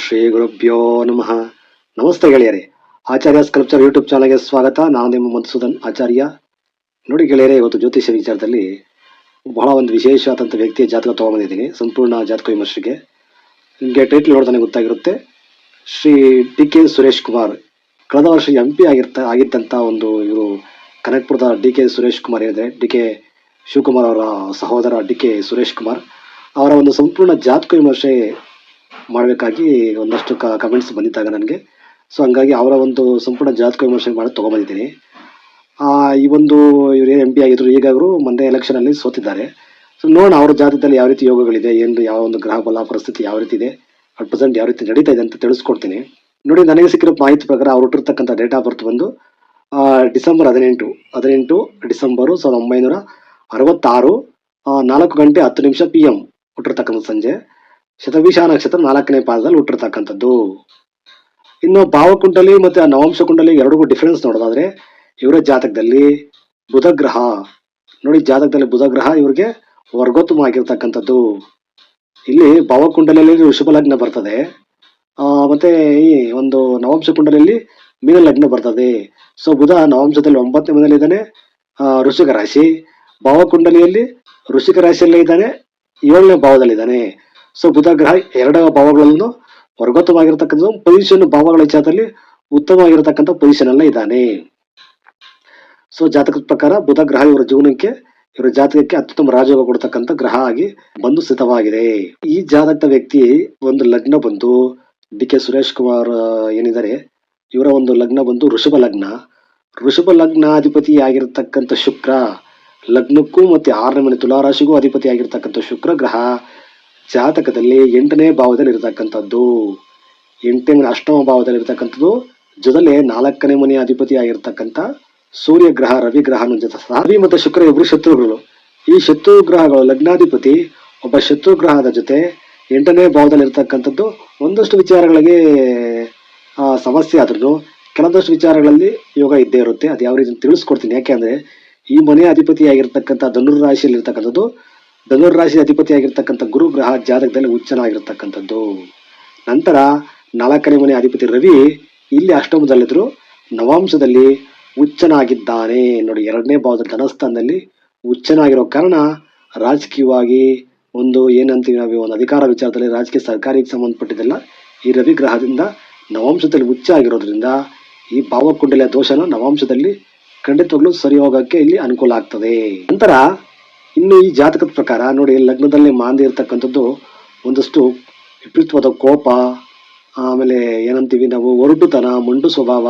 ಶ್ರೀ ಗುರುಭ್ಯೋ ನಮಃ. ನಮಸ್ತೆ ಗೆಳೆಯರೇ. ಆಚಾರ್ಯ ಸ್ಕಲ್ಪ್ಚರ್ ಯೂಟ್ಯೂಬ್ ಚಾನಲ್ಗೆ ಸ್ವಾಗತ. ನಾನು ನಿಮ್ಮ ಮಧುಸೂದನ್ ಆಚಾರ್ಯ. ನೋಡಿ ಗೆಳೆಯರೇ, ಇವತ್ತು ಜ್ಯೋತಿಷ್ಯ ವಿಚಾರದಲ್ಲಿ ಬಹಳ ಒಂದು ವಿಶೇಷವಾದಂಥ ವ್ಯಕ್ತಿಯ ಜಾತಕ ತೊಗೊಂಡಿದ್ದೀನಿ ಸಂಪೂರ್ಣ ಜಾತಕ ವಿಮರ್ಶೆಗೆ. ನಿಮಗೆ ಟೈಟ್ಲ್ ನೋಡ್ತಾನೆ ಗೊತ್ತಾಗಿರುತ್ತೆ. Shri D K Suresh Kumar. ಕಳೆದ ವರ್ಷ ಎಂ ಪಿ ಆಗಿರ್ತ, ಆಗಿದ್ದಂಥ ಒಂದು ಇವರು ಕನಕಪುರದ ಡಿ ಕೆ ಸುರೇಶ್ ಕುಮಾರ್ ಏನಿದೆ ಡಿ ಕೆ ಶಿವಕುಮಾರ್ ಅವರ ಸಹೋದರ ಡಿ ಕೆ ಸುರೇಶ್ ಕುಮಾರ್. ಅವರ ಒಂದು ಸಂಪೂರ್ಣ ಜಾತಕ ವಿಮರ್ಶೆ ಮಾಡಬೇಕಾಗಿ ಒಂದಷ್ಟು ಕಮೆಂಟ್ಸ್ ಬಂದಿದ್ದಾಗ ನನಗೆ. ಸೊ ಹಂಗಾಗಿ ಅವರ ಒಂದು ಸಂಪೂರ್ಣ ಜಾತಕ ವಿಮರ್ಶೆ ಮಾಡಿ ತೊಗೊಬಂದಿದ್ದೀನಿ. ಈ ಒಂದು ಇವರು ಎಂ ಪಿ ಆಗಿದ್ರು, ಈಗ ಅವರು ಮೊನ್ನೆ ಎಲೆಕ್ಷನಲ್ಲಿ ಸೋತಿದ್ದಾರೆ. ಸೊ ನೋಡೋಣ ಅವ್ರ ಜಾತಕದಲ್ಲಿ ಯಾವ ರೀತಿ ಯೋಗಗಳಿದೆ ಏನು ಯಾವ ಒಂದು ಗ್ರಹ ಬಲ ಪರಿಸ್ಥಿತಿ ಯಾವ ರೀತಿ ಇದೆ ಅಟ್ ಪ್ರೆಸೆಂಟ್ ಯಾವ ರೀತಿ ನಡೀತಾ ಇದೆ ಅಂತ ತಿಳಿಸ್ಕೊಡ್ತೀನಿ. ನೋಡಿ, ನನಗೆ ಸಿಕ್ಕಿರೋ ಮಾಹಿತಿ ಪ್ರಕಾರ ಅವ್ರು ಹುಟ್ಟಿರ್ತಕ್ಕಂಥ ಡೇಟ್ ಆಫ್ ಬರ್ತ್ ಬಂದು ಡಿಸೆಂಬರ್ ಹದಿನೆಂಟು ಹದಿನೆಂಟು ಡಿಸೆಂಬರು ಸಾವಿರದ ಒಂಬೈನೂರ ಅರವತ್ತಾರು ನಾಲ್ಕು ಗಂಟೆ ಹತ್ತು ನಿಮಿಷ ಪಿ ಎಂ ಹುಟ್ಟಿರ್ತಕ್ಕಂಥ ಸಂಜೆ. ಶತಭಿಷ ನಕ್ಷತ್ರ ನಾಲ್ಕನೇ ಪಾದದಲ್ಲಿ ಹುಟ್ಟಿರ್ತಕ್ಕಂಥದ್ದು. ಇನ್ನು ಭಾವಕುಂಡಲಿ ಮತ್ತೆ ಆ ನವಾಂಶ ಕುಂಡಲಿ ಎರಡಿಗೂ ಡಿಫರೆನ್ಸ್ ನೋಡೋದಾದ್ರೆ ಇವರ ಜಾತಕದಲ್ಲಿ ಬುಧ ಗ್ರಹ ನೋಡಿ ಜಾತಕದಲ್ಲಿ ಬುಧ ಗ್ರಹ ಇವರಿಗೆ ವರ್ಗೋತ್ತಮ ಆಗಿರ್ತಕ್ಕಂಥದ್ದು ಇಲ್ಲಿ ಭಾವಕುಂಡಲಿಯಲ್ಲಿ ಋಷಭ ಲಗ್ನ ಬರ್ತದೆ. ಮತ್ತೆ ಈ ಒಂದು ನವಾಂಶ ಕುಂಡಲಿಯಲ್ಲಿ ಮೀನ ಲಗ್ನ ಬರ್ತದೆ. ಸೊ ಬುಧ ನವಾಂಶದಲ್ಲಿ ಒಂಬತ್ತನೇ ಮನೆಯಲ್ಲಿ ಇದ್ದಾನೆ. ಋಷಿಕ ರಾಶಿ. ಭಾವಕುಂಡಲಿಯಲ್ಲಿ ಋಷಿಕ ರಾಶಿಯಲ್ಲೇ ಇದ್ದಾನೆ. ಏಳನೇ ಭಾವದಲ್ಲಿದ್ದಾನೆ. ಸೊ ಬುಧ ಗ್ರಹ ಎರಡು ಭಾವಗಳಲ್ಲೂ ವರ್ಗೋತ್ತವಾಗಿರ್ತಕ್ಕಂಥ ಪೊಸಿಷನ್ ಭಾವಗಳ ವಿಚಾರದಲ್ಲಿ ಉತ್ತಮವಾಗಿರತಕ್ಕಂಥ ಪೊಸಿಷನ್ ಅಲ್ಲ ಇದ್ದಾನೆ. ಸೊ ಜಾತಕದ ಪ್ರಕಾರ ಬುಧ ಗ್ರಹ ಇವರ ಜೀವನಕ್ಕೆ, ಇವರ ಜಾತಕಕ್ಕೆ ಅತ್ಯುತ್ತಮ ರಾಜಯೋಗ ಕೊಡ್ತಕ್ಕಂಥ ಗ್ರಹ ಆಗಿ ಬಂದು ಸ್ಥಿತವಾಗಿದೆ. ಈ ಜಾತಕದ ವ್ಯಕ್ತಿ ಒಂದು ಲಗ್ನ ಬಂದು ಡಿ ಕೆ ಸುರೇಶ್ ಕುಮಾರ್ ಏನಿದ್ದಾರೆ, ಇವರ ಒಂದು ಲಗ್ನ ಬಂದು ಋಷಭ ಲಗ್ನ. ಋಷಭ ಲಗ್ನಾಧಿಪತಿ ಆಗಿರತಕ್ಕಂಥ ಶುಕ್ರ, ಲಗ್ನಕ್ಕೂ ಮತ್ತೆ ಆರನೇ ಮನೆ ತುಲಾರಾಶಿಗೂ ಅಧಿಪತಿ ಆಗಿರ್ತಕ್ಕಂಥ ಶುಕ್ರ ಗ್ರಹ. ಜಾತಕದಲ್ಲಿ ಎಂಟನೇ ಭಾವದಲ್ಲಿ ಇರತಕ್ಕಂಥದ್ದು ಎಂಟನೇ ಅಷ್ಟಮ ಭಾವದಲ್ಲಿ ಇರತಕ್ಕಂಥದ್ದು ಜೊತೆಲೆ ನಾಲ್ಕನೇ ಮನೆಯ ಅಧಿಪತಿ ಆಗಿರ್ತಕ್ಕಂಥ ಸೂರ್ಯ ಗ್ರಹ, ರವಿ ಗ್ರಹ ಜೊತೆ ರವಿ ಮತ್ತು ಶುಕ್ರ ಇಬ್ಬರು ಶತ್ರುಗಳು. ಈ ಶತ್ರು ಗ್ರಹಗಳು ಲಗ್ನಾಧಿಪತಿ, ಒಬ್ಬ ಶತ್ರು ಗ್ರಹದ ಜೊತೆ ಎಂಟನೇ ಭಾವದಲ್ಲಿ ಇರತಕ್ಕಂಥದ್ದು ಒಂದಷ್ಟು ವಿಚಾರಗಳಿಗೆ ಸಮಸ್ಯೆ ಆದ್ರೂ ಕೆಲವೊಂದಷ್ಟು ವಿಚಾರಗಳಲ್ಲಿ ಯೋಗ ಇದ್ದೇ ಇರುತ್ತೆ. ಅದು ಯಾವ ರೀತಿ ತಿಳಿಸ್ಕೊಡ್ತೀನಿ. ಯಾಕೆಂದ್ರೆ ಈ ಮನೆಯ ಅಧಿಪತಿಯಾಗಿರ್ತಕ್ಕಂಥ ಧನುರ್ ರಾಶಿಯಲ್ಲಿ ಇರ್ತಕ್ಕಂಥದ್ದು ಧನುರ್ ರಾಶಿ ಅಧಿಪತಿ ಆಗಿರ್ತಕ್ಕಂಥ ಗುರು ಗ್ರಹ ಜಾತಕದಲ್ಲಿ ಉಚ್ಚನಾಗಿರ್ತಕ್ಕಂಥದ್ದು. ನಂತರ ನಾಲ್ಕನೇ ಮನೆ ಅಧಿಪತಿ ರವಿ ಇಲ್ಲಿ ಅಷ್ಟಮದಲ್ಲಿದ್ರು ನವಾಂಶದಲ್ಲಿ ಉಚ್ಚನಾಗಿದ್ದಾನೆ ನೋಡಿ, ಎರಡನೇ ಭಾವದ ಧನಸ್ಥಾನದಲ್ಲಿ ಉಚ್ಚನಾಗಿರೋ ಕಾರಣ ರಾಜಕೀಯವಾಗಿ ಒಂದು ಏನಂತೀವಿ ನಾವು, ಒಂದು ಅಧಿಕಾರ ವಿಚಾರದಲ್ಲಿ ರಾಜಕೀಯ ಸರ್ಕಾರಿಗೆ ಸಂಬಂಧಪಟ್ಟಿದ್ದೆಲ್ಲ ಈ ರವಿ ಗ್ರಹದಿಂದ ನವಾಂಶದಲ್ಲಿ ಉಚ್ಚ ಆಗಿರೋದ್ರಿಂದ ಈ ಭಾವಕುಂಡಲಿಯ ದೋಷನ ನವಾಂಶದಲ್ಲಿ ಖಂಡಿತವಾಗ್ಲೂ ಸರಿ ಹೋಗಕ್ಕೆ ಇಲ್ಲಿ ಅನುಕೂಲ ಆಗ್ತದೆ. ನಂತರ ಇನ್ನು ಈ ಜಾತಕದ ಪ್ರಕಾರ ನೋಡಿ, ಲಗ್ನದಲ್ಲಿ ಮಾಂದಿ ಇರ್ತಕ್ಕಂಥದ್ದು ಒಂದಷ್ಟು ವಿಪರೀತವಾದ ಕೋಪ, ಆಮೇಲೆ ಏನಂತೀವಿ ನಾವು, ಒರಟುತನ, ಮಂಡು ಸ್ವಭಾವ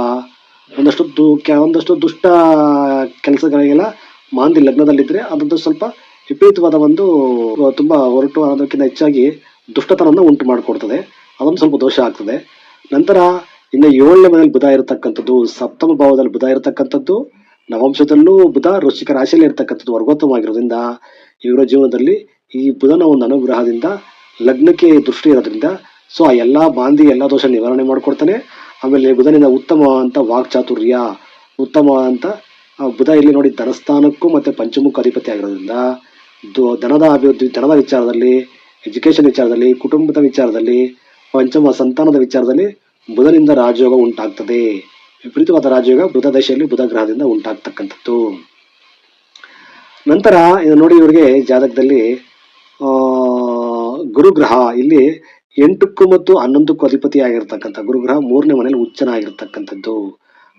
ಒಂದಷ್ಟು ದು ಒಂದಷ್ಟು ದುಷ್ಟ ಕೆಲಸಗಳಿಗೆಲ್ಲ ಮಾಂದಿ ಲಗ್ನದಲ್ಲಿದ್ದರೆ ಅದೊಂದು ಸ್ವಲ್ಪ ವಿಪರೀತವಾದ ಒಂದು, ತುಂಬ ಹೊರಟು ಅನ್ನೋದಕ್ಕಿಂತ ಹೆಚ್ಚಾಗಿ ದುಷ್ಟತನವನ್ನು ಉಂಟು ಮಾಡಿಕೊಡ್ತದೆ. ಅದೊಂದು ಸ್ವಲ್ಪ ದೋಷ ಆಗ್ತದೆ. ನಂತರ ಇನ್ನು ಏಳನೇ ಮನೆಯಲ್ಲಿ ಬುಧ ಇರತಕ್ಕಂಥದ್ದು, ಸಪ್ತಮ ಭಾವದಲ್ಲಿ ಬುಧ ಇರತಕ್ಕಂಥದ್ದು ನವಂಶದಲ್ಲೂ ಬುಧ, ವೃಶ್ಚಿಕ ರಾಶಿಯಲ್ಲಿ ಇರತಕ್ಕಂಥದ್ದು ವರ್ಗೋತ್ತಮವಾಗಿರೋದ್ರಿಂದ ಇವರ ಜೀವನದಲ್ಲಿ ಈ ಬುಧನ ಒಂದು ಅನುಗ್ರಹದಿಂದ, ಲಗ್ನಕ್ಕೆ ದೃಷ್ಟಿ ಇರೋದ್ರಿಂದ, ಸೊ ಆ ಎಲ್ಲ ಬಾಂಧಿ, ಎಲ್ಲ ದೋಷ ನಿವಾರಣೆ ಮಾಡಿಕೊಡ್ತಾನೆ. ಆಮೇಲೆ ಬುಧನಿಂದ ಉತ್ತಮ ಅಂತ ವಾಕ್ಚಾತುರ್ಯ ಉತ್ತಮ ಅಂತ ಬುಧ ಇಲ್ಲಿ ನೋಡಿ ಧನಸ್ಥಾನಕ್ಕೂ ಮತ್ತೆ ಪಂಚಮುಖ ಅಧಿಪತಿ ಆಗಿರೋದ್ರಿಂದ ಧನದ ಅಭಿವೃದ್ಧಿ, ಧನದ ವಿಚಾರದಲ್ಲಿ ಎಜುಕೇಶನ್ ವಿಚಾರದಲ್ಲಿ, ಕುಟುಂಬದ ವಿಚಾರದಲ್ಲಿ, ಪಂಚಮ ಸಂತಾನದ ವಿಚಾರದಲ್ಲಿ ಬುಧನಿಂದ ರಾಜಯೋಗ ಉಂಟಾಗ್ತದೆ. ವಿಪರೀತವಾದ ರಾಜಯೋಗ ಬುಧ ದಶೆಯಲ್ಲಿ ಬುಧ ಗ್ರಹದಿಂದ ಉಂಟಾಗ್ತಕ್ಕಂಥದ್ದು. ನಂತರ ನೋಡಿ ಇವರಿಗೆ ಜಾತಕದಲ್ಲಿ ಗುರುಗ್ರಹ. ಇಲ್ಲಿ ಎಂಟಕ್ಕೂ ಮತ್ತು ಹನ್ನೊಂದಕ್ಕೂ ಅಧಿಪತಿ ಆಗಿರ್ತಕ್ಕಂಥ ಗುರುಗ್ರಹ ಮೂರನೇ ಮನೆಯಲ್ಲಿ ಉಚ್ಚನಾಗಿರ್ತಕ್ಕಂಥದ್ದು.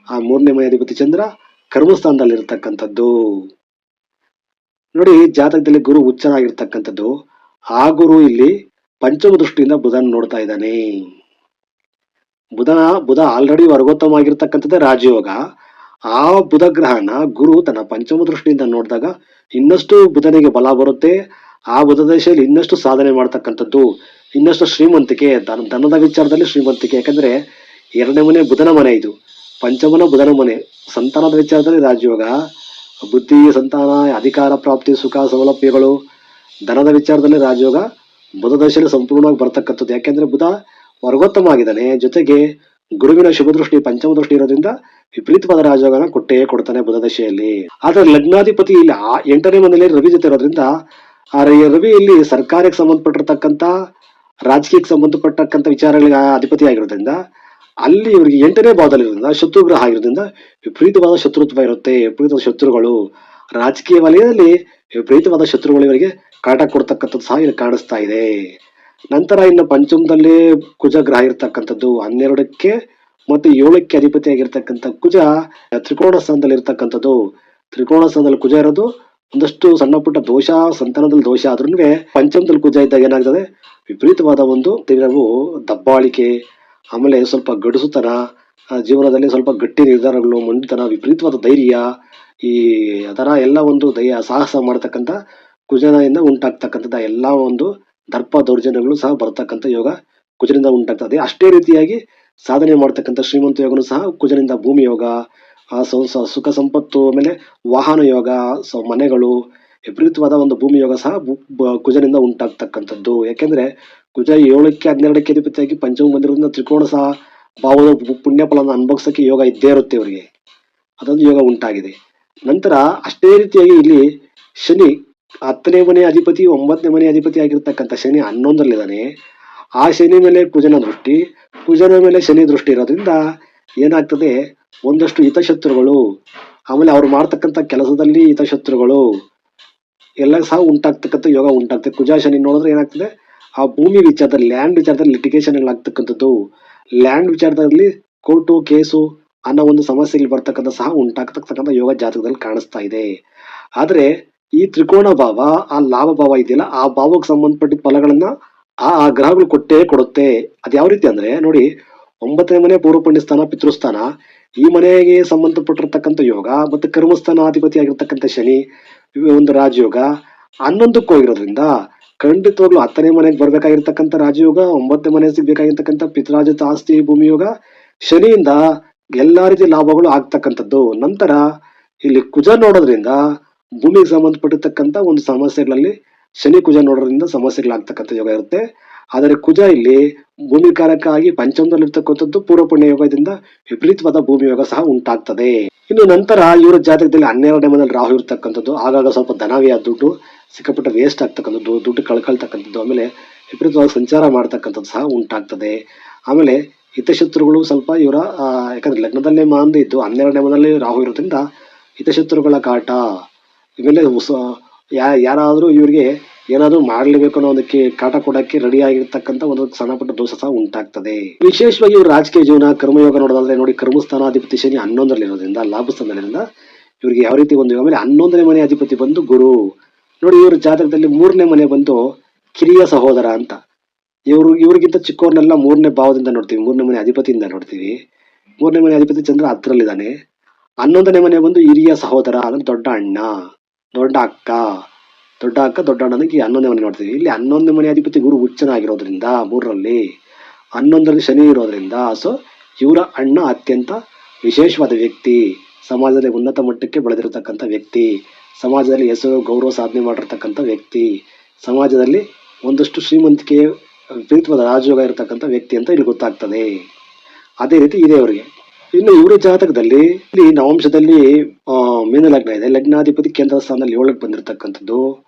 ಆ ಮೂರನೇ ಮನೆ ಅಧಿಪತಿ ಚಂದ್ರ ಕರ್ಮಸ್ಥಾನದಲ್ಲಿ ಇರತಕ್ಕಂಥದ್ದು ನೋಡಿ, ಜಾತಕದಲ್ಲಿ ಗುರು ಉಚ್ಚನಾಗಿರ್ತಕ್ಕಂಥದ್ದು. ಆ ಗುರು ಇಲ್ಲಿ ಪಂಚಮ ದೃಷ್ಟಿಯಿಂದ ಬುಧನ್ ನೋಡ್ತಾ ಇದ್ದಾನೆ. ಬುಧನ ಬುಧ ಆಲ್ರೆಡಿ ವರ್ಗೋತ್ತಮ ಆಗಿರ್ತಕ್ಕಂಥದ್ದೇ ರಾಜಯೋಗ. ಆ ಬುಧ ಗ್ರಹನ ಗುರು ತನ್ನ ಪಂಚಮ ದೃಷ್ಟಿಯಿಂದ ನೋಡಿದಾಗ ಇನ್ನಷ್ಟು ಬುಧನಿಗೆ ಬಲ ಬರುತ್ತೆ. ಆ ಬುಧ ದೇಶದಲ್ಲಿ ಇನ್ನಷ್ಟು ಸಾಧನೆ ಮಾಡ್ತಕ್ಕಂಥದ್ದು. ಇನ್ನಷ್ಟು ಶ್ರೀಮಂತಿಕೆ, ಧನ, ಧನದ ವಿಚಾರದಲ್ಲಿ ಶ್ರೀಮಂತಿಕೆ. ಯಾಕಂದ್ರೆ ಎರಡನೇ ಮನೆ ಬುಧನ ಮನೆ ಇದು. ಪಂಚಮನ ಬುಧನ ಮನೆ. ಸಂತಾನದ ವಿಚಾರದಲ್ಲಿ ರಾಜಯೋಗ. ಬುದ್ಧಿ, ಸಂತಾನ, ಅಧಿಕಾರ, ಪ್ರಾಪ್ತಿ, ಸುಖ, ಸೌಲಭ್ಯಗಳು. ಧನದ ವಿಚಾರದಲ್ಲಿ ರಾಜಯೋಗ. ಬುಧ ದಶೆಯಲ್ಲಿ ಸಂಪೂರ್ಣವಾಗಿ ಬರ್ತಕ್ಕಂಥದ್ದು. ಯಾಕೆಂದ್ರೆ ಬುಧ ವರ್ಗೋತ್ತಮ ಆಗಿದ್ದಾನೆ ಜೊತೆಗೆ ಗುರುವಿನ ಶುಭ ದೃಷ್ಟಿ ಪಂಚಮ ದೃಷ್ಟಿ ಇರೋದ್ರಿಂದ ವಿಪರೀತವಾದ ರಾಜಯೋಗನ ಕೊಟ್ಟೇ ಕೊಡ್ತಾನೆ ಬುಧ ದಶೆಯಲ್ಲಿ. ಆದ್ರೆ ಲಗ್ನಾಧಿಪತಿ ಇಲ್ಲಿ ಆ ಎಂಟನೇ ಮನೆಯಲ್ಲಿ ರವಿ ಜೊತೆ ಇರೋದ್ರಿಂದ ಆ ರವಿ ಇಲ್ಲಿ ಸರ್ಕಾರಕ್ಕೆ ಸಂಬಂಧಪಟ್ಟಿರತಕ್ಕಂತ ರಾಜಕೀಯಕ್ಕೆ ಸಂಬಂಧಪಟ್ಟಕ್ಕಂಥ ವಿಚಾರಗಳಿಗೆ ಅಧಿಪತಿ ಆಗಿರೋದ್ರಿಂದ, ಅಲ್ಲಿ ಇವರಿಗೆ ಎಂಟನೇ ಭಾವದಲ್ಲಿರೋದ್ರಿಂದ ಶತ್ರುಗ್ರಹ ಆಗಿರೋದ್ರಿಂದ ವಿಪರೀತವಾದ ಶತ್ರುತ್ವ ಇರುತ್ತೆ, ವಿಪರೀತವಾದ ಶತ್ರುಗಳು. ರಾಜಕೀಯ ವಲಯದಲ್ಲಿ ವಿಪರೀತವಾದ ಶತ್ರುಗಳು ಇವರಿಗೆ ಕಾಟ ಕೊಡ್ತಕ್ಕಂಥದ್ದು ಸಹ ಇಲ್ಲಿ ಕಾಣಿಸ್ತಾ ಇದೆ. ನಂತರ ಇನ್ನು ಪಂಚಮದಲ್ಲಿ ಕುಜ ಗ್ರಹ ಇರ್ತಕ್ಕಂಥದ್ದು, ಹನ್ನೆರಡಕ್ಕೆ ಮತ್ತು ಏಳಕ್ಕೆ ಅಧಿಪತಿ ಆಗಿರ್ತಕ್ಕಂಥ ಕುಜ, ತ್ರಿಕೋಣ ಸ್ಥಾನದಲ್ಲಿ ಇರ್ತಕ್ಕಂಥದ್ದು. ತ್ರಿಕೋಣ ಸ್ಥಾನದಲ್ಲಿ ಕುಜ ಇರೋದು, ಒಂದಷ್ಟು ಸಣ್ಣ ಪುಟ್ಟ ದೋಷ, ಸಂತಾನದಲ್ಲಿ ದೋಷ ಆದ್ರೂ ಪಂಚಮದಲ್ಲಿ ಕುಜ ಇದ್ದಾಗ ಏನಾಗ್ತದೆ? ವಿಪರೀತವಾದ ಒಂದು ನಾವು ದಬ್ಬಾಳಿಕೆ, ಆಮೇಲೆ ಸ್ವಲ್ಪ ಗಡುಸುತನ ಜೀವನದಲ್ಲಿ ಸ್ವಲ್ಪ ಗಟ್ಟಿ ನಿರ್ಧಾರಗಳು, ಮೊಂಡಿತನ, ವಿಪರೀತವಾದ ಧೈರ್ಯ, ಈ ಅದರ ಎಲ್ಲ ಒಂದು ದಯ, ಸಾಹಸ ಮಾಡತಕ್ಕಂಥ ಕುಜನಿಂದ ಉಂಟಾಗ್ತಕ್ಕಂಥದ್ದು ಎಲ್ಲ ಒಂದು ದರ್ಪ ದೌರ್ಜನ್ಯಗಳು ಸಹ ಬರತಕ್ಕಂಥ ಯೋಗ ಕುಜನಿಂದ ಉಂಟಾಗ್ತದೆ. ಅಷ್ಟೇ ರೀತಿಯಾಗಿ ಸಾಧನೆ ಮಾಡ್ತಕ್ಕಂಥ ಶ್ರೀಮಂತ ಯೋಗನು ಸಹ ಕುಜನಿಂದ ಭೂಮಿ ಯೋಗ ಸುಖ ಸಂಪತ್ತು ಆಮೇಲೆ ವಾಹನ ಯೋಗ, ಸೊ ಮನೆಗಳು, ವಿಪರೀತವಾದ ಒಂದು ಭೂಮಿ ಯೋಗ ಸಹ ಕುಜನಿಂದ ಉಂಟಾಗ್ತಕ್ಕಂಥದ್ದು. ಯಾಕೆಂದ್ರೆ ಕುಜ ಏಳಕ್ಕೆ ಹನ್ನೆರಡಕ್ಕೆ ಅಧಿಪತಿಯಾಗಿ ಪಂಚಮ ಬಂದಿರೋದ್ರಿಂದ ತ್ರಿಕೋಣ ಸಹ ಭಾವದ ಪುಣ್ಯ ಫಲನ ಅನುಭವಿಸಕ್ಕೆ ಯೋಗ ಇದ್ದೇ ಇರುತ್ತೆ ಅವರಿಗೆ. ಅದೊಂದು ಯೋಗ ಉಂಟಾಗಿದೆ. ನಂತರ ಅಷ್ಟೇ ರೀತಿಯಾಗಿ ಇಲ್ಲಿ ಶನಿ ಹತ್ತನೇ ಮನೆ ಅಧಿಪತಿ, ಒಂಬತ್ತನೇ ಮನೆ ಅಧಿಪತಿ ಆಗಿರ್ತಕ್ಕಂಥ ಶನಿ ಹನ್ನೊಂದರಲ್ಲಿದ್ದಾನೆ. ಆ ಶನಿ ಮೇಲೆ ಕುಜನ ದೃಷ್ಟಿ, ಕುಜನ ಮೇಲೆ ಶನಿ ದೃಷ್ಟಿ ಇರೋದ್ರಿಂದ ಏನಾಗ್ತದೆ? ಒಂದಷ್ಟು ಹಿತಶತ್ರುಗಳು, ಆಮೇಲೆ ಅವ್ರು ಮಾಡ್ತಕ್ಕಂಥ ಕೆಲಸದಲ್ಲಿ ಹಿತಶತ್ರುಗಳು, ಎಲ್ಲ ಸಹ ಉಂಟಾಗ್ತಕ್ಕಂಥ ಯೋಗ ಉಂಟಾಗ್ತದೆ. ಕುಜಾ ಶನಿ ನೋಡಿದ್ರೆ ಏನಾಗ್ತದೆ? ಆ ಭೂಮಿ ವಿಚಾರದಲ್ಲಿ ಲ್ಯಾಂಡ್ ವಿಚಾರದಲ್ಲಿ ಲಿಟಿಗೇಷನ್ ಆಗ್ತಕ್ಕಂಥದ್ದು ಲ್ಯಾಂಡ್ ವಿಚಾರದಲ್ಲಿ ಕೋರ್ಟು ಕೇಸು ಅನ್ನೋ ಒಂದು ಸಮಸ್ಯೆಗಳು ಬರ್ತಕ್ಕಂಥ ಸಹ ಉಂಟಾಗ್ತಕ್ಕಂಥ ಯೋಗ ಜಾತಕದಲ್ಲಿ ಕಾಣಿಸ್ತಾ ಇದೆ. ಆದ್ರೆ ಈ ತ್ರಿಕೋಣ ಭಾವ, ಆ ಲಾಭ ಭಾವ ಇದೆಯಲ್ಲ, ಆ ಭಾವಕ್ಕೆ ಸಂಬಂಧಪಟ್ಟ ಫಲಗಳನ್ನ ಆ ಆ ಗ್ರಹಗಳು ಕೊಟ್ಟೇ ಕೊಡುತ್ತೆ. ಅದು ಯಾವ ರೀತಿ ಅಂದ್ರೆ, ನೋಡಿ, ಒಂಬತ್ತನೇ ಮನೆ ಪೂರ್ವ ಪಿತೃಸ್ಥಾನ. ಈ ಮನೆಗೆ ಸಂಬಂಧಪಟ್ಟಿರ್ತಕ್ಕಂಥ ಯೋಗ ಮತ್ತೆ ಕರ್ಮಸ್ಥಾನ ಆಗಿರ್ತಕ್ಕಂಥ ಶನಿ ಒಂದು ರಾಜಯೋಗ. ಹನ್ನೊಂದಕ್ಕೆ ಹೋಗಿರೋದ್ರಿಂದ ಖಂಡಿತವಾಗ್ಲೂ ಹತ್ತನೇ ಮನೆಗೆ ಬರ್ಬೇಕಾಗಿರ್ತಕ್ಕಂಥ ರಾಜಯೋಗ, ಒಂಬತ್ತನೇ ಮನೆ ಸಿಗ್ಬೇಕಾಗಿರ್ತಕ್ಕಂಥ ಪಿತರಾಜಿತ ಆಸ್ತಿ, ಭೂಮಿ ಯೋಗ, ಶನಿಯಿಂದ ಎಲ್ಲಾ ರೀತಿ ಲಾಭಗಳು ಆಗ್ತಕ್ಕಂಥದ್ದು. ನಂತರ ಇಲ್ಲಿ ಕುಜ ನೋಡೋದ್ರಿಂದ ಭೂಮಿಗೆ ಸಂಬಂಧಪಟ್ಟಿರ್ತಕ್ಕಂಥ ಒಂದು ಸಮಸ್ಯೆಗಳಲ್ಲಿ ಶನಿ ಕುಜ ನೋಡೋದ್ರಿಂದ ಸಮಸ್ಯೆಗಳಾಗ್ತಕ್ಕಂಥ ಯೋಗ ಇರುತ್ತೆ. ಆದರೆ ಕುಜ ಇಲ್ಲಿ ಭೂಮಿ ಕಾರಕ ಆಗಿ ಪಂಚಮದಲ್ಲಿರ್ತಕ್ಕಂಥದ್ದು ಪೂರ್ವ ಪುಣ್ಯ ಯೋಗದಿಂದ ವಿಪರೀತವಾದ ಭೂಮಿ ಯೋಗ ಸಹ ಉಂಟಾಗ್ತದೆ. ಇನ್ನು ನಂತರ ಇವರ ಜಾತಕದಲ್ಲಿ ಹನ್ನೆರಡನೇ ಮನೆಯಲ್ಲಿ ರಾಹು ಇರ್ತಕ್ಕಂಥದ್ದು. ಆಗಾಗ ಸ್ವಲ್ಪ ಧನವ್ಯ ದುಡ್ಡು, ಸಿಕ್ಕಾಪಟ್ಟೆ ವೇಸ್ಟ್ ಆಗ್ತಕ್ಕಂಥದ್ದು, ದುಡ್ಡು ಕಳ್ಕೊಳ್ತಕ್ಕಂಥದ್ದು, ಆಮೇಲೆ ವಿಪರೀತವಾಗಿ ಸಂಚಾರ ಮಾಡ್ತಕ್ಕಂಥದ್ದು ಸಹ ಉಂಟಾಗ್ತದೆ. ಆಮೇಲೆ ಹಿತಶತ್ರುಗಳು ಸ್ವಲ್ಪ ಇವರ ಯಾಕಂದ್ರೆ ಲಗ್ನದಲ್ಲೇ ಮಾಂದಿ ಇದ್ದು ಹನ್ನೆರಡನೇ ಮನೆಯಲ್ಲಿ ರಾಹು ಇರೋದ್ರಿಂದ ಹಿತಶತ್ರುಗಳ ಕಾಟ ಇವೆಲ್ಲ ಹೊಸ- ಯಾ, ಯಾರಾದ್ರೂ ಇವರಿಗೆ ಏನಾದರೂ ಮಾಡ್ಲೇಬೇಕು ಅನ್ನೋ ಒಂದಕ್ಕೆ ಕಾಟ ಕೊಡಕ್ಕೆ ರೆಡಿ ಆಗಿರ್ತಕ್ಕಂಥ ಒಂದು ಸಣ್ಣ ಪುಟ್ಟ ದೋಷ ಸಹ ಉಂಟಾಗ್ತದೆ. ವಿಶೇಷವಾಗಿ ಇವ್ರ ರಾಜಕೀಯ ಜೀವನ, ಕರ್ಮಯೋಗ ನೋಡೋದಾದ್ರೆ ನೋಡಿ, ಕರ್ಮಸ್ಥಾನಾಧಿಪತಿ ಶನಿ ಹನ್ನೊಂದರಲ್ಲಿರೋದ್ರಿಂದ ಲಾಭ ಸ್ಥಾನದಿಂದ ಇವ್ರಿಗೆ ಯಾವ ರೀತಿ ಒಂದು ಆಮೇಲೆ ಹನ್ನೊಂದನೇ ಮನೆ ಅಧಿಪತಿ ಬಂದು ಗುರು. ನೋಡಿ, ಇವ್ರ ಜಾತಕದಲ್ಲಿ ಮೂರನೇ ಮನೆ ಬಂದು ಕಿರಿಯ ಸಹೋದರ ಅಂತ. ಇವರು, ಇವರಿಗಿಂತ ಚಿಕ್ಕವ್ರನ್ನೆಲ್ಲ ಮೂರನೇ ಭಾವದಿಂದ ನೋಡ್ತೀವಿ, ಮೂರನೇ ಮನೆ ಅಧಿಪತಿಯಿಂದ ನೋಡ್ತೀವಿ. ಮೂರನೇ ಮನೆ ಅಧಿಪತಿ ಚಂದ್ರ ಹತ್ತರಲ್ಲಿದ್ದಾನೆ ಹನ್ನೊಂದನೇ ಮನೆ ಬಂದು ಹಿರಿಯ ಸಹೋದರ ಅದನ್ನು ದೊಡ್ಡ ಅಣ್ಣ. ದೊಡ್ಡ ಅಕ್ಕ ದೊಡ್ಡ ಅಕ್ಕ ದೊಡ್ಡ ಅಣ್ಣನಿಗೆ ಹನ್ನೊಂದನೇ ಮನೆ ನೋಡ್ತೀವಿ. ಇಲ್ಲಿ ಹನ್ನೊಂದನೇ ಮನೆ ಅಧಿಪತಿ ಗುರು ಹುಚ್ಚನಾಗಿರೋದ್ರಿಂದ ಮೂರರಲ್ಲಿ, ಹನ್ನೊಂದರಲ್ಲಿ ಶನಿ ಇರೋದ್ರಿಂದ ಸೊ ಇವರ ಅಣ್ಣ ಅತ್ಯಂತ ವಿಶೇಷವಾದ ವ್ಯಕ್ತಿ. ಸಮಾಜದಲ್ಲಿ ಉನ್ನತ ಮಟ್ಟಕ್ಕೆ ಬೆಳೆದಿರತಕ್ಕಂಥ ವ್ಯಕ್ತಿ. ಸಮಾಜದಲ್ಲಿ ಹೆಸರು, ಗೌರವ ಸಾಧನೆ ಮಾಡಿರ್ತಕ್ಕಂಥ ವ್ಯಕ್ತಿ. ಸಮಾಜದಲ್ಲಿ ಒಂದಷ್ಟು ಶ್ರೀಮಂತಿಕೆ ವಿಪರೀತವಾದ ರಾಜಯೋಗ ಇರತಕ್ಕಂಥ ವ್ಯಕ್ತಿ ಅಂತ ಇಲ್ಲಿ ಗೊತ್ತಾಗ್ತದೆ. ಅದೇ ರೀತಿ ಇದೆ ಅವರಿಗೆ ಇನ್ನು ಇವರ ಜಾತಕದಲ್ಲಿ ಇಲ್ಲಿ ನವಂಶದಲ್ಲಿ ಮೀನ ಲಗ್ನ ಇದೆ. ಲಗ್ನಾಧಿಪತಿ ಕೇಂದ್ರ ಸ್ಥಾನದಲ್ಲಿ ಏಳಕ್ಕೆ ಬಂದಿರತಕ್ಕಂಥದ್ದು.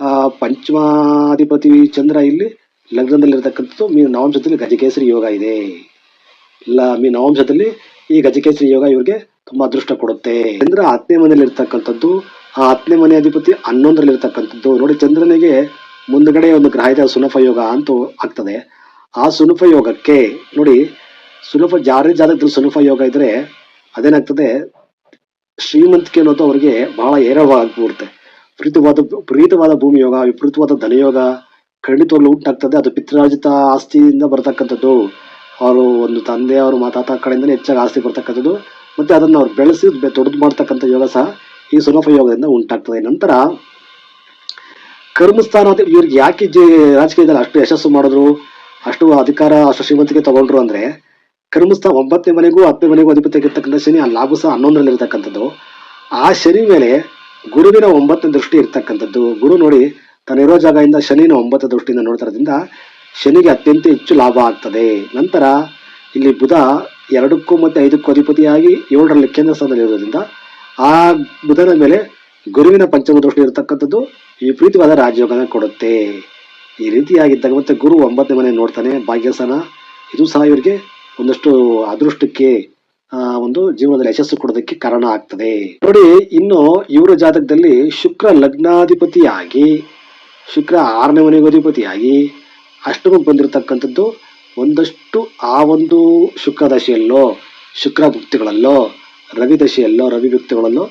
ಆ, ಪಂಚಮಾಧಿಪತಿ ಚಂದ್ರ ಇಲ್ಲಿ ಲಗ್ನದಲ್ಲಿರ್ತಕ್ಕಂಥದ್ದು. ಮೀನ ನವಂಶದಲ್ಲಿ ಗಜಕೇಸರಿ ಯೋಗ ಇದೆ. ಇಲ್ಲ ಮೀ ನವಂಶದಲ್ಲಿ ಈ ಗಜಕೇಸರಿ ಯೋಗ ಇವ್ರಿಗೆ ತುಂಬಾ ಅದೃಷ್ಟ ಕೊಡುತ್ತೆ. ಚಂದ್ರ ಹತ್ತನೇ ಮನೆಯಲ್ಲಿ ಇರ್ತಕ್ಕಂಥದ್ದು ಆ ಹತ್ತನೇ ಮನೆ ಅಧಿಪತಿ ಹನ್ನೊಂದರಲ್ಲಿ ಇರ್ತಕ್ಕಂಥದ್ದು ನೋಡಿ, ಚಂದ್ರನಿಗೆ ಮುಂದ್ಗಡೆ ಒಂದು ಗ್ರಹ ಸುನಫ ಯೋಗ ಅಂತ ಆಗ್ತದೆ. ಆ ಸುನಫ ಯೋಗಕ್ಕೆ ನೋಡಿ, ಸುನಫ ಜಾರಿ ಜಾತಕದಲ್ಲಿ ಸುನಫ ಯೋಗ ಇದ್ರೆ ಅದೇನಾಗ್ತದೆ? ಶ್ರೀಮಂತಿಕೆ ಅನ್ನೋದು ಅವರಿಗೆ ಬಹಳ ವಿಪರೀತವಾದ ಪ್ರೀತವಾದ ಭೂಮಿ ಯೋಗ, ವಿಪರೀತವಾದ ಧನಯೋಗ ಖಂಡಿತವಾಗ್ಲು ಉಂಟಾಗ್ತದೆ ಅದು ಪಿತೃರಾಜಿತ ಆಸ್ತಿಯಿಂದ ಬರ್ತಕ್ಕಂಥದ್ದು. ಅವರು ಒಂದು ತಂದೆ, ಅವರು ಮಾತಾತ ಕಡೆಯಿಂದಲೇ ಹೆಚ್ಚಾಗಿ ಆಸ್ತಿ ಬರ್ತಕ್ಕಂಥದ್ದು. ಮತ್ತೆ ಅದನ್ನ ಅವ್ರು ಬೆಳೆಸಿ ದೊಡ್ಡದು ಮಾಡ್ತಕ್ಕಂಥ ಯೋಗ ಸಹ ಈ ಸುಲಭ ಯೋಗದಿಂದ ಉಂಟಾಗ್ತದೆ. ನಂತರ ಕರ್ಮಸ್ಥಾನ ಇವ್ರಿಗೆ ಯಾಕೆ ರಾಜಕೀಯದಲ್ಲಿ ಅಷ್ಟು ಯಶಸ್ಸು ಮಾಡಿದ್ರು? ಅಷ್ಟು ಅಧಿಕಾರ ಅಷ್ಟು ಶ್ರೀಮಂತಿಕೆ ತಗೊಂಡ್ರು ಅಂದ್ರೆ ಕರ್ಮಸ್ಥಾನ ಒಂಬತ್ತನೇ ಮನೆಗೂ ಹತ್ತನೇ ಮನೆಗೂ ಅಧಿಪತಿಯಾಗಿರ್ತಕ್ಕಂಥ ಶನಿ, ಆ ಲಾಭ ಸಹ ಹನ್ನೊಂದರಲ್ಲಿ ಇರತಕ್ಕಂಥದ್ದು ಆ ಶನಿ ಮೇಲೆ ಗುರುವಿನ ಒಂಬತ್ತನೇ ದೃಷ್ಟಿ ಇರ್ತಕ್ಕಂಥದ್ದು. ಗುರು ನೋಡಿ ತನ್ನಿರೋ ಜಾಗದಿಂದ ಶನಿನ ಒಂಬತ್ತು ದೃಷ್ಟಿಯಿಂದ ನೋಡ್ತಾರದಿಂದ ಶನಿಗೆ ಅತ್ಯಂತ ಹೆಚ್ಚು ಲಾಭ ಆಗ್ತದೆ. ನಂತರ ಇಲ್ಲಿ ಬುಧ ಎರಡಕ್ಕೂ ಮತ್ತು ಐದಕ್ಕೂ ಅಧಿಪತಿಯಾಗಿ ಏಳರಲ್ಲಿ ಕೇಂದ್ರ ಸ್ಥಾನದಲ್ಲಿ ಇರೋದ್ರಿಂದ ಆ ಬುಧನ ಮೇಲೆ ಗುರುವಿನ ಪಂಚಮ ದೃಷ್ಟಿ ಇರತಕ್ಕಂಥದ್ದು ವಿಪರೀತವಾದ ರಾಜಯೋಗನ ಕೊಡುತ್ತೆ. ಈ ರೀತಿಯಾಗಿದ್ದಾಗ ಮತ್ತೆ ಗುರು ಒಂಬತ್ತನೇ ಮನೆ ನೋಡ್ತಾನೆ. ಭಾಗ್ಯಸನ ಇದು ಸಹ ಇವರಿಗೆ ಒಂದಷ್ಟು ಅದೃಷ್ಟಕ್ಕೆ ಒಂದು ಜೀವನದಲ್ಲಿ ಯಶಸ್ಸು ಕೊಡೋದಕ್ಕೆ ಕಾರಣ ಆಗ್ತದೆ. ನೋಡಿ, ಇನ್ನು ಇವರ ಜಾತಕದಲ್ಲಿ ಶುಕ್ರ ಲಗ್ನಾಧಿಪತಿಯಾಗಿ, ಶುಕ್ರ ಆರನೇ ಮನೆಗೆ ಅಧಿಪತಿಯಾಗಿ ಅಷ್ಟಮಕ್ಕೆ ಬಂದಿರತಕ್ಕಂಥದ್ದು ಒಂದಷ್ಟು ಆ ಒಂದು ಶುಕ್ರ ದಶೆಯಲ್ಲೋ, ಶುಕ್ರ ಭುಕ್ತಿಗಳಲ್ಲೋ ರವಿ ದಶೆಯಲ್ಲೋ, ರವಿ ವ್ಯಕ್ತಿಗಳಲ್ಲೋ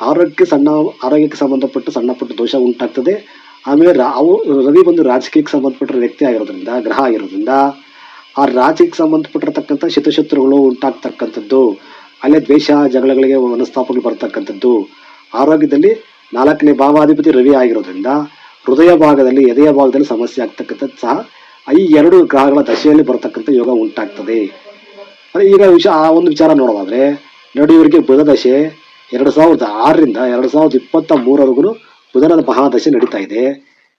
ಆರೋಗ್ಯ ಸಣ್ಣ, ಆರೋಗ್ಯಕ್ಕೆ ಸಂಬಂಧಪಟ್ಟ ಸಣ್ಣ ಪುಟ್ಟ ದೋಷ ಉಂಟಾಗ್ತದೆ. ಆಮೇಲೆ ಅವು, ರವಿ ಬಂದು ರಾಜಕೀಯಕ್ಕೆ ಸಂಬಂಧಪಟ್ಟ ವ್ಯಕ್ತಿ ಆಗಿರೋದ್ರಿಂದ, ಗ್ರಹ ಆಗಿರೋದ್ರಿಂದ ಆ ರಾಜ್ಯಕ್ಕೆ ಸಂಬಂಧಪಟ್ಟಿರ್ತಕ್ಕಂಥ ಶತಶತ್ರುಗಳು ಉಂಟಾಗ್ತಕ್ಕಂಥದ್ದು, ಅಲ್ಲೇ ದ್ವೇಷ, ಜಗಳಗಳಿಗೆ ಮನಸ್ತಾಪಗಳು ಬರ್ತಕ್ಕಂಥದ್ದು. ಆರೋಗ್ಯದಲ್ಲಿ ನಾಲ್ಕನೇ ಭಾವಾಧಿಪತಿ ರವಿ ಆಗಿರೋದ್ರಿಂದ ಹೃದಯ ಭಾಗದಲ್ಲಿ, ಎದೆಯ ಭಾಗದಲ್ಲಿ ಸಮಸ್ಯೆ ಆಗ್ತಕ್ಕಂಥದ್ದು ಸಹ ಈ ಎರಡು ಗ್ರಹಗಳ ದಶೆಯಲ್ಲಿ ಬರತಕ್ಕಂಥ ಯೋಗ ಉಂಟಾಗ್ತದೆ. ಈಗ ವಿಷಯ ಆ ಒಂದು ವಿಚಾರ ನೋಡೋದಾದ್ರೆ ನಡೆಯುವರಿಗೆ ಬುಧ ದಶೆ ಎರಡು ಸಾವಿರದ ಆರರಿಂದ ಎರಡು ಸಾವಿರದ ಇಪ್ಪತ್ತ ಮೂರವರೆಗೂ ಬುಧನದ ಮಹಾದಶೆ ನಡೀತಾ ಇದೆ.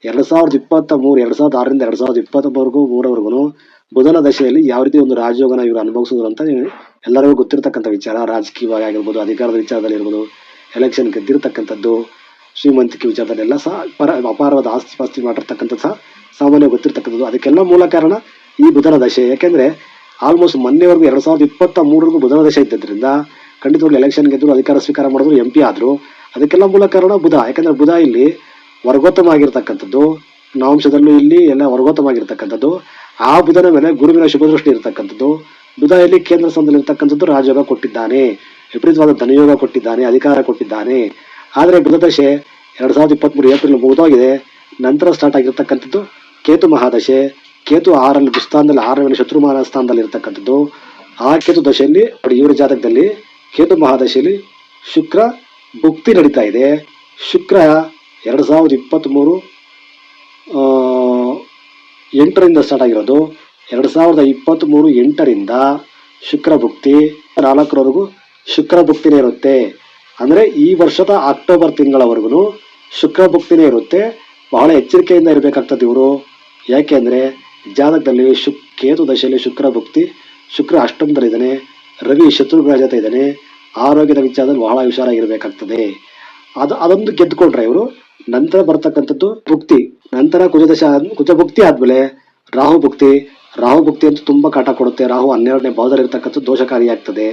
ಎರಡು ಸಾವಿರದ ಇಪ್ಪತ್ತ ಮೂರು, ಎರಡು ಸಾವಿರದ ಆರರಿಂದ ಎರಡು ಸಾವಿರದ ಇಪ್ಪತ್ತ ಮೂರವರೆಗೂ ಬುಧನ ದಶೆಯಲ್ಲಿ ಯಾವ ರೀತಿ ಒಂದು ರಾಜಯೋಗನ ಇವರು ಅನುಭವಿಸಿದ್ರು ಅಂತ ಎಲ್ಲರಿಗೂ ಗೊತ್ತಿರತಕ್ಕಂತ ವಿಚಾರ. ರಾಜಕೀಯವಾಗಿ ಆಗಿರ್ಬೋದು, ಅಧಿಕಾರದ ವಿಚಾರದಲ್ಲಿ ಇರ್ಬೋದು ಎಲೆಕ್ಷನ್ ಗೆದ್ದಿರತಕ್ಕಂಥದ್ದು, ಶ್ರೀಮಂತಿಕೆ ವಿಚಾರದಲ್ಲೆಲ್ಲ ಸಹ ಪರ ಅಪಾರವಾದ ಆಸ್ತಿ ಪಾಸ್ತಿ ಮಾಡಿರ್ತಕ್ಕಂಥದ್ದು ಸಹ ಸಾಮಾನ್ಯ ಗೊತ್ತಿರ್ತಕ್ಕಂಥದ್ದು. ಅದಕ್ಕೆಲ್ಲ ಮೂಲ ಕಾರಣ ಈ ಬುಧನ ದಶೆ. ಯಾಕೆಂದ್ರೆ ಆಲ್ಮೋಸ್ಟ್ ಮೊನ್ನೆವರೆಗೂ ಎರಡ್ ಸಾವಿರದ ಇಪ್ಪತ್ತ ಮೂರರಿಗೂ ಬುಧನ ದಶೆ ಇದ್ದದ್ರಿಂದ ಖಂಡಿತವಾಗ್ಲೂ ಎಲೆಕ್ಷನ್ ಗೆದ್ದರು ಅಧಿಕಾರ ಸ್ವೀಕಾರ ಮಾಡಿದ್ರು ಎಂ ಪಿ ಆದ್ರು. ಅದಕ್ಕೆಲ್ಲ ಮೂಲ ಕಾರಣ ಬುಧ. ಯಾಕಂದ್ರೆ ಬುಧ ಇಲ್ಲಿ ವರ್ಗೋತ್ತಮವಾಗಿರ್ತಕ್ಕಂಥದ್ದು, ನವಂಶದಲ್ಲೂ ಇಲ್ಲಿ ಎಲ್ಲ ವರ್ಗೋತ್ತಮವಾಗಿರ್ತಕ್ಕಂಥದ್ದು, ಆ ಬುಧನ ಮೇಲೆ ಗುರುವಿನ ಶುಭದೃಷ್ಟಿ ಇರತಕ್ಕಂಥದ್ದು, ಬುಧ ಇಲ್ಲಿ ಕೇಂದ್ರ ಸ್ಥಾನದಲ್ಲಿ ಇರ್ತಕ್ಕಂಥದ್ದು ರಾಜಯೋಗ ಕೊಟ್ಟಿದ್ದಾನೆ, ವಿಪರೀತವಾದ ಧನಯೋಗ ಕೊಟ್ಟಿದ್ದಾನೆ, ಅಧಿಕಾರ ಕೊಟ್ಟಿದ್ದಾನೆ. ಆದರೆ ಬುಧದಶೆ ಎರಡು ಸಾವಿರದ ಇಪ್ಪತ್ತ್ಮೂರು ಏಪ್ರಿಲ್ ಮುಗಿದೋಗಿದೆ. ನಂತರ ಸ್ಟಾರ್ಟ್ ಆಗಿರ್ತಕ್ಕಂಥದ್ದು ಕೇತು ಮಹಾದಶೆ. ಕೇತು ಆರಲ್ಲಿ ದುಸ್ಥಾನದಲ್ಲಿ ಆರನೇ ಶತ್ರುಮಾನ ಸ್ಥಾನದಲ್ಲಿ ಇರ್ತಕ್ಕಂಥದ್ದು. ಆ ಕೇತು ದಶೆಯಲ್ಲಿ ಇವರ ಜಾತಕದಲ್ಲಿ ಕೇತು ಮಹಾದಶೆಯಲ್ಲಿ ಶುಕ್ರ ಭುಕ್ತಿ ನಡೀತಾ ಇದೆ. ಶುಕ್ರ ಎರಡ್ ಸಾವಿರದ ಇಪ್ಪತ್ತ್ ಮೂರು ಎಂಟರಿಂದ ಸ್ಟಾರ್ಟ್ ಆಗಿರೋದು. ಎರಡು ಸಾವಿರದ ಇಪ್ಪತ್ತ್ ಮೂರು ಎಂಟರಿಂದ ಶುಕ್ರ ಭುಕ್ತಿ, ನಾಲ್ಕರವರೆಗೂ ಶುಕ್ರ ಭುಕ್ತಿನೇ ಇರುತ್ತೆ. ಅಂದರೆ ಈ ವರ್ಷದ ಅಕ್ಟೋಬರ್ ತಿಂಗಳವರೆಗೂ ಶುಕ್ರ ಭುಕ್ತಿನೇ ಇರುತ್ತೆ. ಬಹಳ ಎಚ್ಚರಿಕೆಯಿಂದ ಇರಬೇಕಾಗ್ತದೆ ಇವರು. ಯಾಕೆಂದ್ರೆ ಜಾತಕದಲ್ಲಿ ಶುಕ್ ಕೇತು ದಶೆಯಲ್ಲಿ ಶುಕ್ರ ಭುಕ್ತಿ, ಶುಕ್ರ ಅಷ್ಟಮದಲ್ಲಿದ್ದಾನೆ, ರವಿ ಶತ್ರುಗ್ರಹ ಜೊತೆ ಇದ್ದಾನೆ, ಆರೋಗ್ಯದ ವಿಚಾರದಲ್ಲಿ ಬಹಳ ಹುಷಾರಾಗಿರಬೇಕಾಗ್ತದೆ. ಅದು, ಅದೊಂದು ಗೆದ್ದುಕೊಂಡ್ರೆ ಇವರು ನಂತರ ಬರ್ತಕ್ಕಂಥದ್ದು ಭುಕ್ತಿ. ನಂತರ ಕುಜದಶ ಕುಜ ಭುಕ್ತಿ ಆದ್ಮೇಲೆ ರಾಹು ಭುಕ್ತಿ. ರಾಹು ಭುಕ್ತಿ ಅಂತೂ ತುಂಬಾ ಕಾಟ ಕೊಡುತ್ತೆ. ರಾಹು ಹನ್ನೆರಡನೇ ಭಾವದಲ್ಲಿ ಇರ್ತಕ್ಕಂಥದ್ದು ದೋಷಕಾರಿಯಾಗ್ತದೆ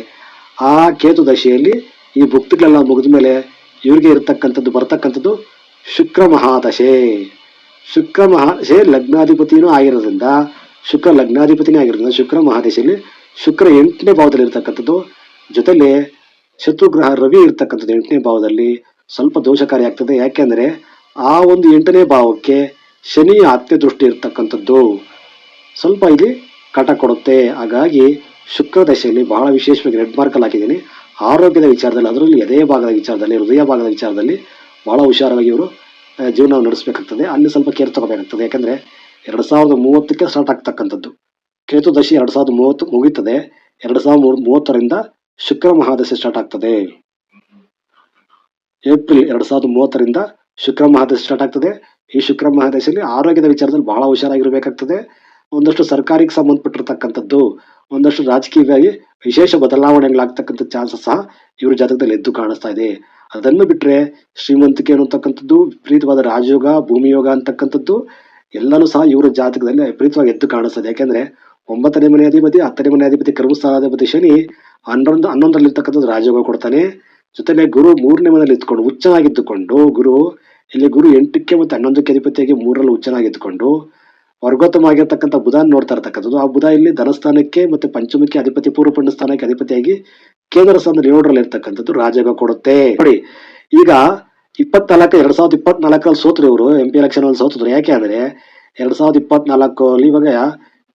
ಆ ಕೇತು ದಶೆಯಲ್ಲಿ ಈ ಭುಕ್ತಿಗಳೆಲ್ಲ ಮುಗಿದ ಮೇಲೆ ಇವ್ರಿಗೆ ಇರತಕ್ಕಂಥದ್ದು, ಬರ್ತಕ್ಕಂಥದ್ದು ಶುಕ್ರ ಮಹಾದಶೆ. ಶುಕ್ರ ಮಹಾದಶೆ ಲಗ್ನಾಧಿಪತಿನೂ ಆಗಿರೋದ್ರಿಂದ, ಶುಕ್ರ ಲಗ್ನಾಧಿಪತಿನೇ ಆಗಿರೋದ್ರಿಂದ, ಶುಕ್ರ ಮಹಾದಶೆಯಲ್ಲಿ ಶುಕ್ರ ಎಂಟನೇ ಭಾವದಲ್ಲಿ ಇರ್ತಕ್ಕಂಥದ್ದು. ಜೊತೆಲಿ ಶತ್ರುಗ್ರಹ ರವಿ ಇರ್ತಕ್ಕಂಥದ್ದು ಎಂಟನೇ ಭಾವದಲ್ಲಿ. ಸ್ವಲ್ಪ ದೋಷಕಾರಿ ಆಗ್ತದೆ. ಯಾಕೆಂದ್ರೆ ಆ ಒಂದು ಎಂಟನೇ ಭಾವಕ್ಕೆ ಶನಿ ಆತ್ಮ ದೃಷ್ಟಿ ಇರ್ತಕ್ಕಂಥದ್ದು ಸ್ವಲ್ಪ ಇಲ್ಲಿ ಕಟ ಕೊಡುತ್ತೆ. ಹಾಗಾಗಿ ಶುಕ್ರ ದಶೆಯಲ್ಲಿ ಬಹಳ ವಿಶೇಷವಾಗಿ ರೆಡ್ ಮಾರ್ಕಲ್ಲಿ ಹಾಕಿದ್ದೀನಿ. ಆರೋಗ್ಯದ ವಿಚಾರದಲ್ಲಿ, ಅದರಲ್ಲಿ ಎದೆಯ ಭಾಗದ ವಿಚಾರದಲ್ಲಿ, ಹೃದಯ ಭಾಗದ ವಿಚಾರದಲ್ಲಿ ಬಹಳ ಹುಷಾರಾಗಿ ಇವರು ಜೀವನ ನಡೆಸಬೇಕಾಗ್ತದೆ. ಅಲ್ಲಿ ಸ್ವಲ್ಪ ಕೇರ್ ತಗೋಬೇಕಾಗ್ತದೆ. ಯಾಕೆಂದರೆ ಎರಡು ಸಾವಿರದ ಮೂವತ್ತಕ್ಕೆ ಸ್ಟಾರ್ಟ್ ಆಗ್ತಕ್ಕಂಥದ್ದು. ಕೇತು ದಶೆ ಎರಡ್ ಸಾವಿರದ ಮೂವತ್ತು ಮುಗೀತದೆ. ಎರಡು ಸಾವಿರದ ಮೂವತ್ತರಿಂದ ಶುಕ್ರ ಮಹಾದಶೆ ಸ್ಟಾರ್ಟ್ ಆಗ್ತದೆ. ಏಪ್ರಿಲ್ ಎರಡ್ ಸಾವಿರದ ಮೂವತ್ತರಿಂದ ಶುಕ್ರ ಮಹಾದೇಶ ಸ್ಟಾರ್ಟ್ ಆಗ್ತದೆ. ಈ ಶುಕ್ರ ಮಹಾದೇಶದಲ್ಲಿ ಆರೋಗ್ಯದ ವಿಚಾರದಲ್ಲಿ ಬಹಳ ಹುಷಾರಾಗಿರ್ಬೇಕಾಗ್ತದೆ. ಒಂದಷ್ಟು ಸರ್ಕಾರಕ್ಕೆ ಸಂಬಂಧಪಟ್ಟಿರ್ತಕ್ಕಂಥದ್ದು, ಒಂದಷ್ಟು ರಾಜಕೀಯವಾಗಿ ವಿಶೇಷ ಬದಲಾವಣೆಗಳಾಗ್ತಕ್ಕಂಥ ಚಾನ್ಸಸ್ ಸಹ ಇವರ ಜಾತಕದಲ್ಲಿ ಎದ್ದು ಕಾಣಿಸ್ತಾ ಇದೆ. ಅದನ್ನು ಬಿಟ್ಟರೆ ಶ್ರೀಮಂತಿಕೆ ಅನ್ನತಕ್ಕಂಥದ್ದು ವಿಪರೀತವಾದ ರಾಜಯೋಗ, ಭೂಮಿಯೋಗ ಅಂತಕ್ಕಂಥದ್ದು, ಎಲ್ಲನೂ ಸಹ ಇವರ ಜಾತಕದಲ್ಲಿ ವಿಪರೀತವಾಗಿ ಎದ್ದು ಕಾಣಿಸ್ತದೆ. ಯಾಕೆಂದ್ರೆ ಒಂಬತ್ತನೇ ಮನೆ ಅಧಿಪತಿ, ಹತ್ತನೇ ಮನೆ ಅಧಿಪತಿ, ಕರ್ಮಸ್ಥಾನಾಧಿಪತಿ ಶನಿ ಹನ್ನೊಂದು, ಹನ್ನೊಂದರಲ್ಲಿರ್ತಕ್ಕಂಥದ್ದು ರಾಜಯೋಗ ಕೊಡ್ತಾನೆ. ಜೊತೆಲೆ ಗುರು ಮೂರನೇ ಮನೆಯಲ್ಲಿ ಇದ್ಕೊಂಡು ಉಚ್ಚನಾಗಿದ್ದುಕೊಂಡು ಗುರು, ಇಲ್ಲಿ ಗುರು ಎಂಟಕ್ಕೆ ಮತ್ತೆ ಹನ್ನೊಂದಕ್ಕೆ ಅಧಿಪತಿಯಾಗಿ ಮೂರರಲ್ಲಿ ಉಚ್ಚನಾಗಿದ್ದುಕೊಂಡು ವರ್ಗೋತ್ತಮವಾಗಿರ್ತಕ್ಕಂಥ ಬುಧ ನೋಡ್ತಾ ಇರ್ತಕ್ಕಂಥದ್ದು. ಆ ಬುಧ ಇಲ್ಲಿ ಧನಸ್ಥಾನಕ್ಕೆ ಮತ್ತೆ ಪಂಚಮಕ್ಕೆ ಅಧಿಪತಿ ಪೂರ್ವ ಸ್ಥಾನಕ್ಕೆ ಅಧಿಪತಿಯಾಗಿ ಕೇಂದ್ರ ಸ್ಥಾನದಲ್ಲಿ ಏಳರಲ್ಲಿ ಇರ್ತಕ್ಕಂಥದ್ದು ರಾಜಯೋಗ ಕೊಡುತ್ತೆ. ನೋಡಿ, ಈಗ ಇಪ್ಪತ್ನಾಲ್ಕು, ಎರಡ್ ಸಾವಿರದ ಇಪ್ಪತ್ನಾಲ್ಕರಲ್ಲಿ ಸೋತ್ರಿ ಇವರು ಎಂ ಪಿ ಎಲೆಕ್ಷನ್ ಅಲ್ಲಿ ಯಾಕೆ ಅಂದ್ರೆ, ಎರಡ್ ಸಾವಿರದ ಇಪ್ಪತ್ನಾಲ್ಕಲ್ಲಿ ಇವಾಗ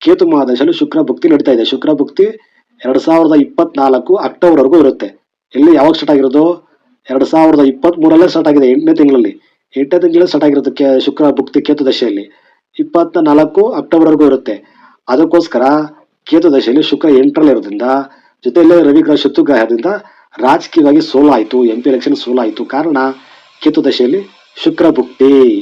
ಕೇತು ಮಹಾದಶಲ್ಲಿ ಶುಕ್ರ ಭಕ್ತಿ ನಡೀತಾ ಇದೆ. ಶುಕ್ರ ಭಕ್ತಿ ಎರಡ್ ಸಾವಿರದ ಇಪ್ಪತ್ನಾಲ್ಕು ಅಕ್ಟೋಬರ್ವರೆಗೂ ಇರುತ್ತೆ. ಎಲ್ಲಿ ಯಾವಾಗ ಸ್ಟಾರ್ಟ್ ಆಗಿರೋದು? ಎರಡ್ ಸಾವಿರದ ಇಪ್ಪತ್ತ್ ಮೂರಲ್ಲೇ ಸ್ಟಾರ್ಟ್ ಆಗಿದೆ, ಎಂಟನೇ ತಿಂಗಳಲ್ಲಿ. ಎಂಟನೇ ತಿಂಗಳಲ್ಲಿ ಸ್ಟಾರ್ಟ್ ಆಗಿರೋದು ಕೆ- ಶುಕ್ರ ಭುಕ್ತಿ ಕೇತು ದಶೆಯಲ್ಲಿ. ಇಪ್ಪತ್ತ ನಾಲ್ಕು ಅಕ್ಟೋಬರ್ ವರೆಗೂ ಇರುತ್ತೆ. ಅದಕ್ಕೋಸ್ಕರ ಕೇತು ದಶೆಯಲ್ಲಿ ಶುಕ್ರ ಎಂಟರಲ್ಲಿ ಇರೋದ್ರಿಂದ, ಜೊತೆಯಲ್ಲೇ ರವಿ ಗ್ರಹ ಶತ್ರು ಗ್ರಹದಿಂದ ರಾಜಕೀಯವಾಗಿ ಸೋಲಾಯಿತು ಎಂ ಪಿ ಎಲೆಕ್ಷನ್ ಸೋಲಾಯಿತು. ಕಾರಣ ಕೇತು ದಶೆಯಲ್ಲಿ ಶುಕ್ರ ಭುಕ್ತಿ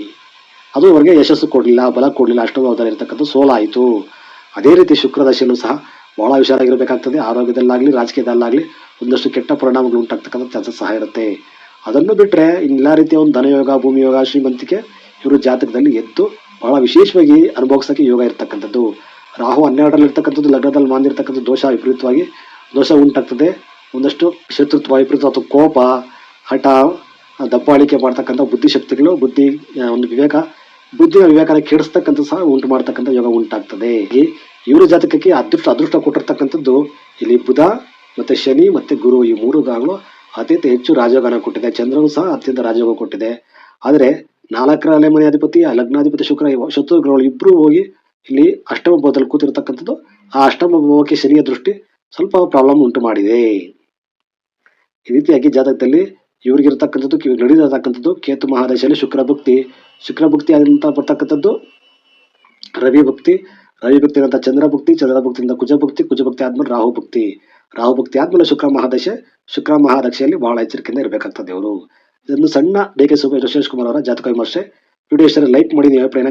ಅದು ಅವರಿಗೆ ಯಶಸ್ಸು ಕೊಡಲಿಲ್ಲ, ಬಲ ಕೊಡಲಿಲ್ಲ ಅಷ್ಟಮದಲ್ಲಿ ಇರತಕ್ಕಂಥ ಸೋಲಾಯಿತು. ಅದೇ ರೀತಿ ಶುಕ್ರ ದಶೆಯಲ್ಲೂ ಸಹ ಬಹಳ ಹುಷಾರಾಗಿರಬೇಕಾಗ್ತದೆ. ಆರೋಗ್ಯದಲ್ಲಾಗಲಿ, ರಾಜಕೀಯದಲ್ಲಾಗ್ಲಿ ಒಂದಷ್ಟು ಕೆಟ್ಟ ಪರಿಣಾಮಗಳು ಉಂಟಾಗ್ತಕ್ಕಂಥ ಚಾನ್ಸಸ್ ಸಹ ಇರುತ್ತೆ. ಅದನ್ನು ಬಿಟ್ಟರೆ ಇನ್ನೆಲ್ಲ ರೀತಿಯ ಒಂದು ಧನಯೋಗ ಭೂಮಿ ಯೋಗ ಶ್ರೀಮಂತಿಕೆ ಇವರು ಜಾತಕದಲ್ಲಿ ಎದ್ದು ಬಹಳ ವಿಶೇಷವಾಗಿ ಅನುಭವಿಸೋಕ್ಕೆ ಯೋಗ ಇರ್ತಕ್ಕಂಥದ್ದು. ರಾಹು ಹನ್ನೆರಡರಲ್ಲಿ ಇರ್ತಕ್ಕಂಥದ್ದು, ಲಗ್ನದಲ್ಲಿ ಮಾಂದಿರ್ತಕ್ಕಂಥ ದೋಷ ವಿಪರೀತವಾಗಿ ದೋಷ ಉಂಟಾಗ್ತದೆ. ಒಂದಷ್ಟು ಶತ್ರುತ್ವ ವಿಪರೀತ ಅಥವಾ ಕೋಪ, ಹಠ ದಬ್ಬಾಳಿಕೆ ಮಾಡ್ತಕ್ಕಂಥ ಬುದ್ಧಿಶಕ್ತಿಗಳು, ಬುದ್ಧಿ ಒಂದು ವಿವೇಕ, ಬುದ್ಧಿಯ ವಿವೇಕನ ಕೆಡಿಸ್ತಕ್ಕಂಥ ಸಹ ಉಂಟು ಮಾಡ್ತಕ್ಕಂಥ ಯೋಗ ಉಂಟಾಗ್ತದೆ. ಇವ್ರ ಜಾತಕಕ್ಕೆ ಅದೃಷ್ಟ ಅದೃಷ್ಟ ಕೊಟ್ಟಿರ್ತಕ್ಕಂಥದ್ದು ಇಲ್ಲಿ ಬುಧ ಮತ್ತೆ ಶನಿ ಮತ್ತೆ ಗುರು ಈ ಮೂರು ಗ್ರಹಗಳು ಅತ್ಯಂತ ಹೆಚ್ಚು ರಾಜಯೋಗನ ಕೊಟ್ಟಿದೆ. ಚಂದ್ರನು ಸಹ ಅತ್ಯಂತ ರಾಜಯೋಗ ಕೊಟ್ಟಿದೆ. ಆದರೆ ನಾಲ್ಕರ ಅಲೆಮನೆ ಅಧಿಪತಿ ಲಗ್ನಾಧಿಪತಿ, ಶುಕ್ರ ಶತ್ರು ಗ್ರಹಗಳು ಹೋಗಿ ಇಲ್ಲಿ ಅಷ್ಟಮ ಭಾವದಲ್ಲಿ ಕೂತಿರ್ತಕ್ಕಂಥದ್ದು. ಆ ಅಷ್ಟಮ ಭಾವಕ್ಕೆ ಶನಿಯ ದೃಷ್ಟಿ ಸ್ವಲ್ಪ ಪ್ರಾಬ್ಲಮ್ ಉಂಟು ಮಾಡಿದೆ. ಈ ರೀತಿಯಾಗಿ ಜಾತಕದಲ್ಲಿ ಇವರಿಗಿರ್ತಕ್ಕಂಥದ್ದು ಇವ್ರಿಗೆ ನಡೆದಿರತಕ್ಕಂಥದ್ದು ಕೇತು ಮಹಾದಶೆಯಲ್ಲಿ ಶುಕ್ರ ಭಕ್ತಿ. ಶುಕ್ರ ಭಕ್ತಿ ಆದಂತ ಬರ್ತಕ್ಕಂಥದ್ದು ರವಿ ಭಕ್ತಿ. ರವಿ ಭಕ್ತಿ ಅಂತ ಚಂದ್ರ ಭಕ್ತಿ, ಚಂದ್ರ ಭಕ್ತಿಯಿಂದ ಕುಜ ಭಕ್ತಿ ಕುಜ ಭಕ್ತಿ ಆದ್ಮೇಲೆ ರಾಹು ಭಕ್ತಿ. ರಾಹು ಭಕ್ತಿ ಆದ್ಮೇಲೆ ಶುಕ್ರ ಮಹಾದಶೆ, ಶುಕ್ರ ಮಹಾದಶೆಯಲ್ಲಿ ಬಹಳ ಎಚ್ಚರಿಕೆಯಿಂದ ಇರಬೇಕಾಗ್ತದೆ ದೇವರು ಇದೊಂದು ಸಣ್ಣ ಡಿ ಕೆ ಸುಬ್ಬ ಕುಮಾರ್ ಅವರ ಜಾತಕ ವಿಮರ್ಶೆ. ವಿಡಿಯೋ ಲೈಕ್ ಮಾಡಿ, ನೀವು ಅಭಿಪ್ರಾಯನ